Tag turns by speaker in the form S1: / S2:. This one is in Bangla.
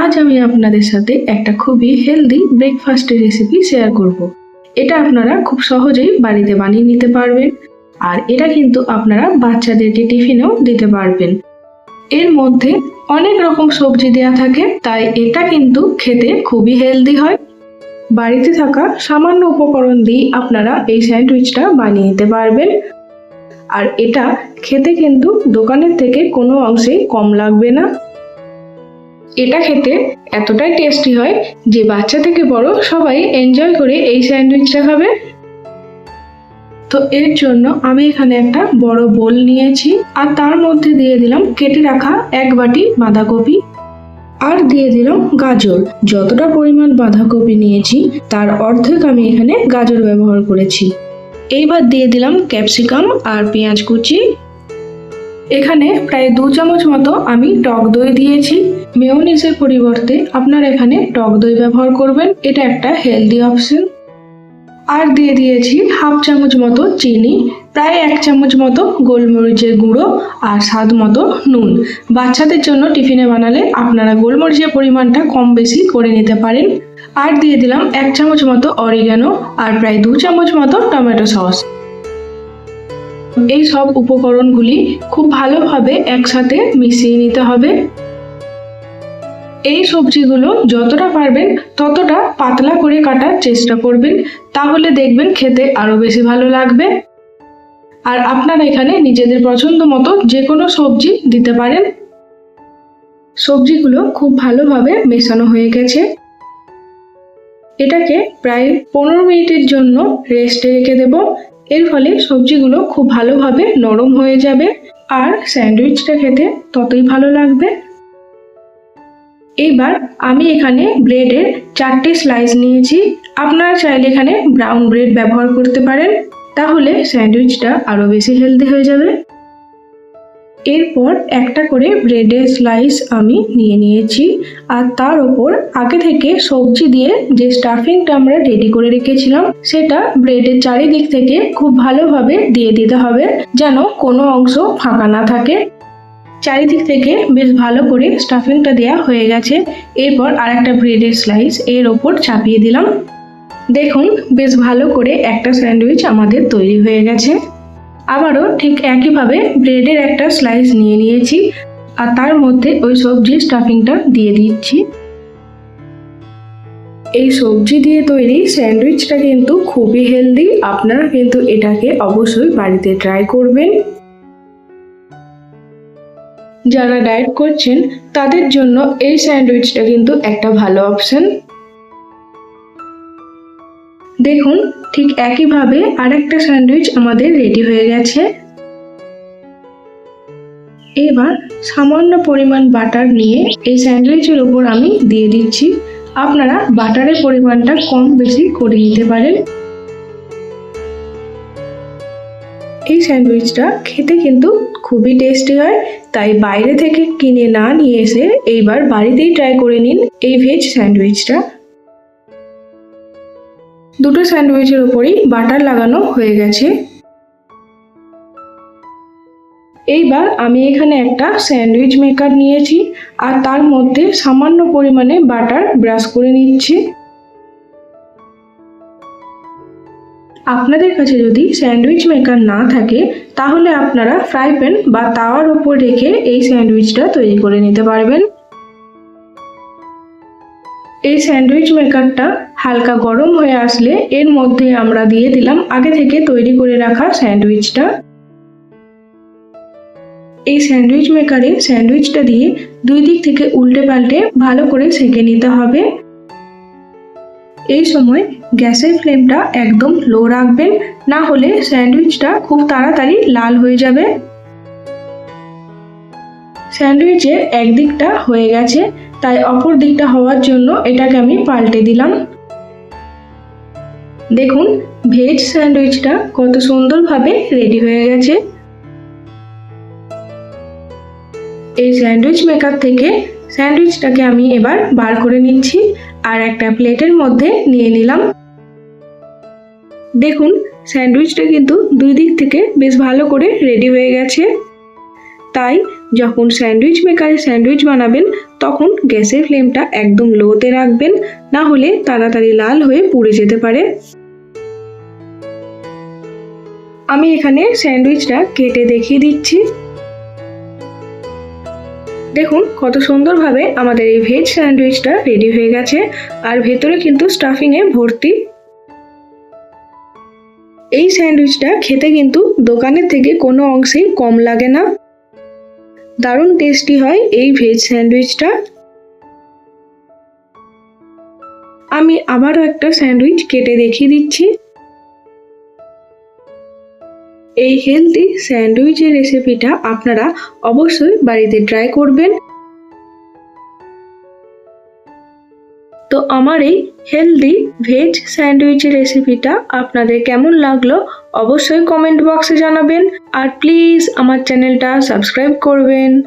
S1: আজ আমি আপনাদের সাথে একটা খুবই হেলদি ব্রেকফাস্টের রেসিপি শেয়ার করব। এটা আপনারা খুব সহজেই বাড়িতে বানিয়ে নিতে পারবেন আর এটা কিন্তু আপনারা বাচ্চাদেরকে টিফিনেও দিতে পারবেন। এর মধ্যে অনেক রকম সবজি দেওয়া থাকে, তাই এটা কিন্তু খেতে খুবই হেলদি হয়। বাড়িতে থাকা সামান্য উপকরণ দিয়ে আপনারা এই স্যান্ডউইচটা বানিয়ে নিতে পারবেন। আর এটা খেতে কিন্তু দোকানের থেকে কোনো অংশেই কম লাগবে না। এটা খেতে এতটাই টেস্টি হয় যে বাচ্চা থেকে বড় সবাই এনজয় করে এই স্যান্ডউইচটা খাবে। তো এর জন্য আমি এখানে একটা বড় বোল নিয়েছি আর তার মধ্যে দিয়ে দিলাম কেটে রাখা এক বাটি বাঁধাকপি আর দিয়ে দিলাম গাজর। যতটা পরিমাণ বাঁধাকপি নিয়েছি, তার অর্ধেক আমি এখানে গাজর ব্যবহার করেছি। এইবার দিয়ে দিলাম ক্যাপসিকাম আর পেঁয়াজ কুচি। এখানে প্রায় দু চামচ মতো আমি টক দই দিয়েছি। মেয়োনিজের পরিবর্তে আপনারা এখানে টক দই ব্যবহার করবেন। এটা একটা হেলদি অপশন আর দিয়ে দিয়েছি হাফ চামচ মতো চিনি, প্রায় এক চামচ মতো গোলমরিচের গুঁড়ো আর স্বাদ মতো নুন। বাচ্চাদের জন্য টিফিনে বানালে আপনারা গোলমরিচের পরিমাণটা কম বেশি করে নিতে পারেন। আর দিয়ে দিলাম এক চামচ মতো অরিগানো আর প্রায় দু চামচ মতো টমেটো সস। এই সব উপকরণগুলি খুব ভালোভাবে একসাথে মিশিয়ে নিতে হবে। এই সবজিগুলো যতটা পারবেন ততটা পাতলা করে কাটার চেষ্টা করবেন, তাহলে দেখবেন খেতে আরও বেশি ভালো লাগবে। আর আপনারা এখানে নিজেদের পছন্দ মতো যে কোনো সবজি দিতে পারেন। সবজিগুলো খুব ভালোভাবে মেশানো হয়ে গেছে। এটাকে প্রায় পনেরো মিনিটের জন্য রেস্টে রেখে দেব। এর ফলে সবজিগুলো খুব ভালোভাবে নরম হয়ে যাবে। আর স্যান্ডউইচটা খেতে ততই ভালো লাগবে। এবার আমি এখানে ব্রেডের চারটে স্লাইস নিয়েছি। আপনারা চাইলে এখানে ব্রাউন ব্রেড ব্যবহার করতে পারেন। তাহলে স্যান্ডউইচটা আরও বেশি হেলদি হয়ে যাবে। এরপর একটা করে ব্রেডের স্লাইস আমি নিয়ে নিয়েছি। আর তার ওপর আগে থেকে সবজি দিয়ে যে স্টাফিংটা আমরা রেডি করে রেখেছিলাম, সেটা ব্রেডের চারিদিক থেকে খুব ভালোভাবে দিয়ে দিতে হবে, যেন কোনো অংশ ফাঁকা না থাকে। চারিদিক থেকে বেশ ভালো করে স্টাফিংটা দেওয়া হয়ে গেছে। এরপর আর একটা ব্রেডের স্লাইস এর ওপর চাপিয়ে দিলাম। দেখুন, বেশ ভালো করে একটা স্যান্ডউইচ আমাদের তৈরি হয়ে গেছে। আবারও ঠিক একইভাবে ব্রেডের একটা স্লাইস নিয়ে নিয়েছি আর তার মধ্যে ওই সবজির স্টাফিংটা দিয়ে দিচ্ছি। এই সবজি দিয়ে তৈরি স্যান্ডউইচটা কিন্তু খুবই হেলদি আপনারা কিন্তু এটাকে অবশ্যই বাড়িতে ট্রাই করবেন। যারা ডায়েট করছেন, তাদের জন্য এই স্যান্ডউইচটা কিন্তু একটা ভালো অপশন। দেখুন, ঠিক একইভাবে আরেকটা স্যান্ডউইচ আমাদের রেডি হয়ে গেছে। এবার সামান্য পরিমাণ বাটার নিয়ে এই স্যান্ডউইচের উপর আমি দিয়ে দিচ্ছি। আপনারা বাটারের পরিমাণটা কম বেশি করে নিতে পারেন। এই স্যান্ডউইচটা খেতে কিন্তু খুবই টেস্টি হয়, তাই বাইরে থেকে কিনে না নিয়ে এসে এইবার বাড়িতেই ট্রাই করে নিন এই ভেজ স্যান্ডউইচটা। দুটো স্যান্ডউইচের উপরই বাটার লাগানো হয়ে গেছে। এইবার আমি এখানে একটা স্যান্ডউইচ মেকার নিয়েছি, আর তার মধ্যে সামান্য পরিমাণে বাটার ব্রাশ করে নিচ্ছি। আপনাদের কাছে যদি স্যান্ডউইচ মেকার না থাকে, তাহলে আপনারা ফ্রাই প্যান বা তাওয়ার ওপর রেখে এই স্যান্ডউইচটা তৈরি করে নিতে পারবেন। এই স্যান্ডউইচ মেকারটা হালকা গরম হয়ে আসলে এর মধ্যে আমরা দিয়ে দিলাম আগে থেকে তৈরি করে রাখা স্যান্ডউইচটা। এই স্যান্ডউইচ মেকারে স্যান্ডউইচটা দিয়ে দুই দিক থেকে উল্টে পাল্টে ভালো করে সেঁকে নিতে হবে। এই সময় গ্যাসের ফ্লেমটা একদম লো রাখবেন, না হলে স্যান্ডউইচটা খুব তাড়াতাড়ি লাল হয়ে যাবে। স্যান্ডউইচের একদিকটা হয়ে গেছে, তাই অপর দিকটা হওয়ার জন্য এটাকে আমি পাল্টে দিলাম। দেখুন, ভেজ স্যান্ডউইচটা কত সুন্দরভাবে রেডি হয়ে গেছে। এই স্যান্ডউইচ মেকার থেকে স্যান্ডউইচটাকে আমি এবার বার করে নিচ্ছি আর একটা প্লেটের মধ্যে নিয়ে নিলাম। দেখুন, স্যান্ডউইচটা কিন্তু দুই দিক থেকে বেশ ভালো করে রেডি হয়ে গেছে। তাই যখন স্যান্ডউইচ মেকারে স্যান্ডউইচ বানাবেন, তখন গ্যাসের ফ্লেমটা একদম লোতে রাখবেন, না হলে তাড়াতাড়ি লাল হয়ে পুড়ে যেতে পারে। আমি এখানে স্যান্ডউইচটা কেটে দেখিয়ে দিচ্ছি। দেখুন, কত সুন্দরভাবে আমাদের এই ভেজ স্যান্ডউইচটা রেডি হয়ে গেছে। আর ভেতরে কিন্তু স্টাফিংয়ে ভর্তি। এই স্যান্ডউইচটা খেতে কিন্তু দোকানের থেকে কোনো অংশেই কম লাগে না। দারুণ টেস্টি হয় এই ভেজ স্যান্ডউইচটা আমি আবারও একটা স্যান্ডউইচ কেটে দেখিয়ে দিচ্ছি। এই হেলদি স্যান্ডউইচের রেসিপিটা আপনারা অবশ্যই বাড়িতে ট্রাই করবেন। তো আমার এই হেলদি ভেজ স্যান্ডউইচের রেসিপিটা আপনাদের কেমন লাগল অবশ্যই কমেন্ট বক্সে জানাবেন। আর প্লিজ আমার চ্যানেলটা সাবস্ক্রাইব করবেন।